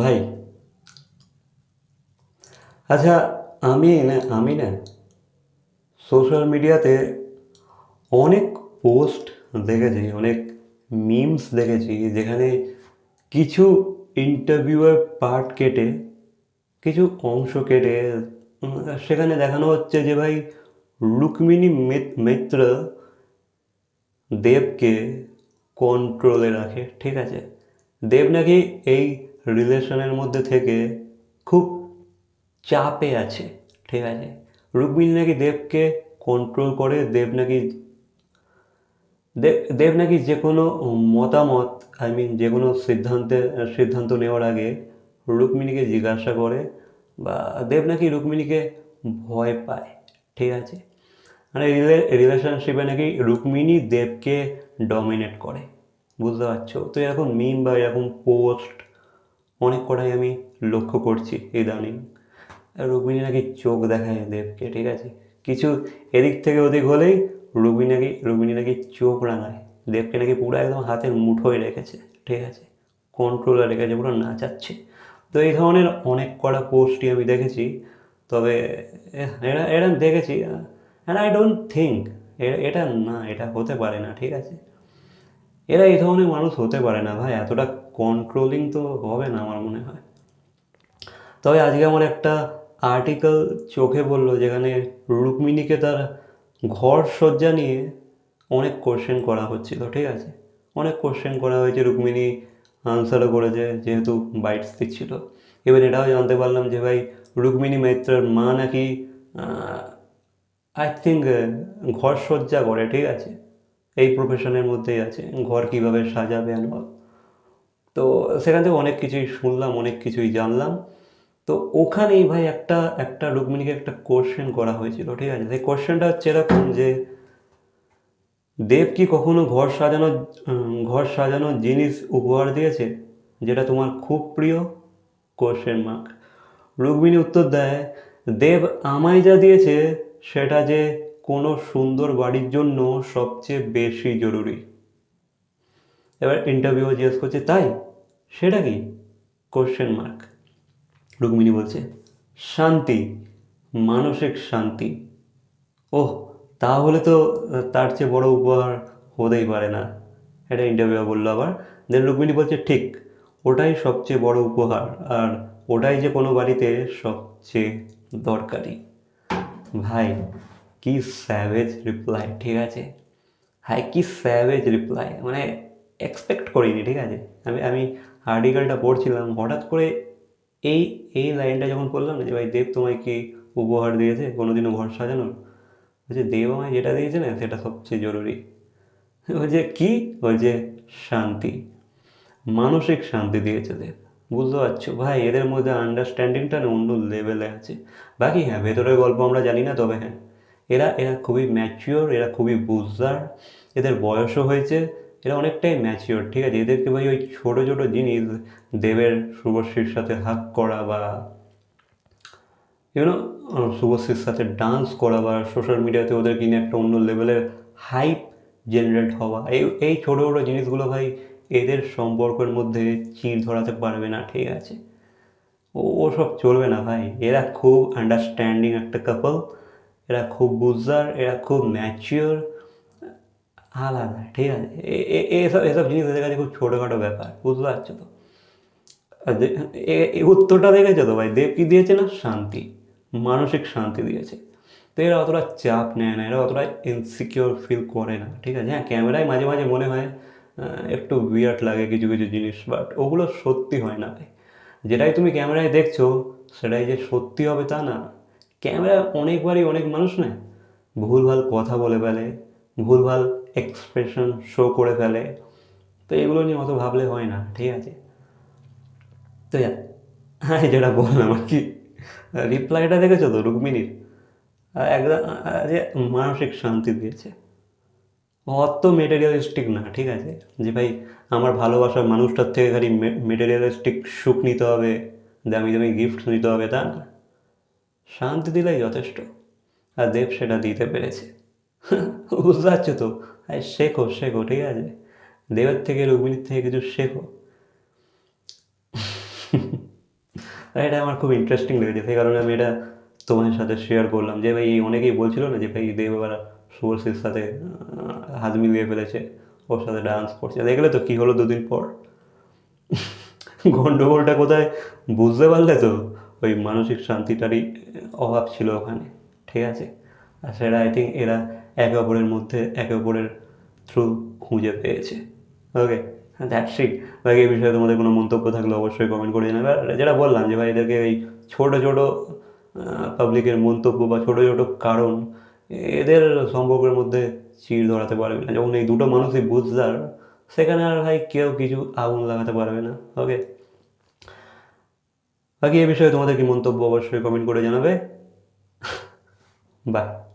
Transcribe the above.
ভাই আচ্ছা আমি না আমি না সোশ্যাল মিডিয়াতে অনেক পোস্ট দেখেছি, অনেক মিমস দেখেছি, যেখানে কিছু ইন্টারভিউয়ের পার্ট কেটে, কিছু অংশ কেটে সেখানে দেখানো হচ্ছে যে ভাই রুক্মিণী মিত্র দেবকে কন্ট্রোলে রাখে, ঠিক আছে? দেব নাকি এই রিলেশনের মধ্যে থেকে খুব চাপে আছে, ঠিক আছে? রুক্মিণী নাকি দেবকে কন্ট্রোল করে দেব নাকি দেব নাকি যে কোনো মতামত আই মিন যে কোনো সিদ্ধান্তে, সিদ্ধান্ত নেওয়ার আগে রুক্মিণীকে জিজ্ঞাসা করে বা দেব নাকি রুক্মিণীকে ভয় পায়, ঠিক আছে? মানে রিলেশনশিপে নাকি রুক্মিণী দেবকে ডমিনেট করে, বুঝতে পারছ? তো এরকম মিম বা এরকম পোস্ট অনেক কটাই আমি লক্ষ্য করছি ইদানিং। রুক্মিণী নাকি চোখ দেখায় দেবকে, ঠিক আছে? কিছু এদিক থেকে ওদিক হলেই রুক্মিণী নাকি রুক্মিণী নাকি চোখ রাঙায়, দেবকে নাকি পুরো একদম হাতের মুঠোয় রেখেছে, ঠিক আছে? কন্ট্রোলে রেখেছে পুরো নাচাচ্ছে। তো এই ধরনের অনেক কটা পোস্টই আমি দেখেছি, তবে এরা এরা দেখেছি অ্যান্ড আই ডোন্ট থিঙ্ক এটা না, এটা হতে পারে না, ঠিক আছে? এরা এই ধরনের মানুষ হতে পারে না, ভাই, এতটা কন্ট্রোলিং তো হবে না আমার মনে হয়। তবে আজকে আমার একটা আর্টিকেল চোখে পড়ল, যেখানে রুক্মিণীকে তার ঘর সজ্জা নিয়ে অনেক কোশ্চেন করা হচ্ছিল, ঠিক আছে? অনেক কোশ্চেন করা হয়েছে, রুক্মিণী আনসারও করেছে, যেহেতু বাইটস দিচ্ছিল। এবার এটাও জানতে পারলাম যে, ভাই, রুক্মিণী মৈত্রের মা নাকি আই থিঙ্ক ঘর সজ্জা করে ঠিক আছে? এই প্রফেশনের মধ্যেই আছে। ঘর কীভাবে সাজাবে all। তো সেখান থেকে অনেক কিছুই শুনলাম, অনেক কিছুই জানলাম। তো ওখানেই ভাই একটা একটা রুক্মিণীকে একটা কোশ্চেন করা হয়েছিল, ঠিক আছে? সেই কোশ্চেনটা হচ্ছে এরকম যে, দেব কি কখনো ঘর সাজানোর ঘর সাজানোর জিনিস উপহার দিয়েছে? যেটা তোমার খুব প্রিয়? কোশ্চেন মার্ক রুক্মিণী উত্তর দেয়, দেব আমায় যা দিয়েছে সেটা যে কোনো সুন্দর বাড়ির জন্য সবচেয়ে বেশি জরুরি। এবার ইন্টারভিউ জিজ্ঞেস করছে, তাই? সেটা কি? কোশ্চেন মার্ক রুক্মিণী বলছে, শান্তি, মানসিক শান্তি। ওহ, তাহলে তো তার চেয়ে বড় উপহার হতেই পারে না। এটা ইন্টারভিউ বলল আবার। দেন রুক্মিণী বলছে, ঠিক, ওটাই সবচেয়ে বড় উপহার, আর ওটাই যে কোনো বাড়িতে সবচেয়ে দরকারি। ভাই, কি স্যাভেজ রিপ্লাই ঠিক আছে? হাই কি স্যাভেজ রিপ্লাই মানে এক্সপেক্ট করিনি, ঠিক আছে? আমি আমি আর্টিকেলটা পড়ছিলাম, হঠাৎ করে এই এই লাইনটা যখন পড়লাম না যে, ভাই, দেব তোমায় কি উপহার দিয়েছে? কোনোদিনও ঘর সাজানোর বলছে, দেব আমায় যেটা দিয়েছে না, সেটা সবচেয়ে জরুরি। বলছে, কি? বলছে, শান্তি। মানসিক শান্তি দিয়েছে দেব। বুঝতে পারছ? ভাই, এদের মধ্যে আন্ডারস্ট্যান্ডিংটা না অন্য লেভেলে আছে। বাকি হ্যাঁ ভেতরের গল্প আমরা জানি না, তবে হ্যাঁ এরা এরা খুবই ম্যাচিওর এরা খুবই বুঝদার, এদের বয়সও হয়েছে, এরা অনেকটাই ম্যাচিওর ঠিক আছে? এদেরকে ভাই ওই ছোটো ছোটো জিনিস, দেবের শুভশ্রীর সাথে হাক করা বা ইউনো শুভশ্রীর সাথে ডান্স করা বা সোশ্যাল মিডিয়াতে ওদের কিনে একটা অন্য লেভেলের হাইপ জেনারেট হওয়া, এই এই ছোটো ছোটো জিনিসগুলো ভাই এদের সম্পর্কের মধ্যে চির ধরাতে পারবে না, ঠিক আছে? ও ওসব চলবে না ভাই। এরা খুব আন্ডারস্ট্যান্ডিং একটা কাপল এরা খুব বুঝদার, এরা খুব ম্যাচিওর আলাদা, ঠিক আছে? এসব এসব জিনিস এদের কাছে খুব ছোটোখাটো ব্যাপার, বুঝতে পারছ তো? উত্তরটা দেখেছ তো ভাই? দেব কি দিয়েছে না? শান্তি, মানসিক শান্তি দিয়েছে। তো এরা অতটা চাপ নেয় না, এরা অতটা ইনসিকিওর ফিল করে না, ঠিক আছে? হ্যাঁ ক্যামেরায় মাঝে মাঝে মনে হয় একটু বিরাট লাগে কিছু কিছু জিনিস বাট ওগুলো সত্যি হয় না যেটাই তুমি ক্যামেরায় দেখছ, সেটাই যে সত্যি হবে তা না। ক্যামেরা অনেকবারই অনেক মানুষ না ভুলভাল কথা বলে ফেলে, ভুলভাল এক্সপ্রেশন শো করে ফেলে। তো এগুলো নিয়ে অত ভাবলে হয় না, ঠিক আছে? তো হ্যাঁ যেটা বললাম আর কি। রিপ্লাইটা দেখেছ তো, রুক্মিণীর? একদম যে মানসিক শান্তি দিয়েছে। অত মেটেরিয়ালিস্টিক না, ঠিক আছে? যে ভাই, আমার ভালোবাসার মানুষটার থেকে খালি মেটেরিয়ালিস্টিক সুখ নিতে হবে, দামি দামি গিফট নিতে হবে, তা না। শান্তি দিলেই যথেষ্ট। আর দেব সেটা দিতে পেরেছে। বুঝতে পারছ তো? আর শেখো শেখো, ঠিক আছে? দেবের থেকে, রুক্মিণীর থেকে কিছু শেখো। এটা আমার খুব ইন্টারেস্টিং লেগেছে, সেই কারণে আমি এটা তোমার সাথে শেয়ার করলাম। যে ভাই, অনেকেই বলছিল না যে ভাই, দেব এবার শুভশ্রীর সাথে হাত মিলিয়ে ফেলেছে, ওর সাথে ডান্স করছে। দেখলে তো কী হলো দুদিন পর? গন্ডগোলটা কোথায় বুঝতে পারলে তো ওই মানসিক শান্তিটারই অভাব ছিল ওখানে, ঠিক আছে? আর সেটা আই থিঙ্ক এরা একে অপরের মধ্যে, একে অপরের থ্রু খুঁজে পেয়েছে। ওকে দ্যাটস ইট ভাই এই বিষয়ে তোমাদের কোনো মন্তব্য থাকলে অবশ্যই কমেন্ট করে জানাবে। আর যেটা বললাম যে ভাই, এদেরকে এই ছোটো ছোটো পাবলিকের মন্তব্য বা ছোটো ছোটো কারণ এদের সম্পর্কের মধ্যে চির ধরাতে পারবে না। যখন এই দুটো মানুষই বুঝদার, সেখানে আর ভাই কেউ কিছু আগুন লাগাতে পারবে না। ওকে বাকি এ বিষয়ে তোমাদের কি মন্তব্য অবশ্যই কমেন্ট করে জানাবে। বাই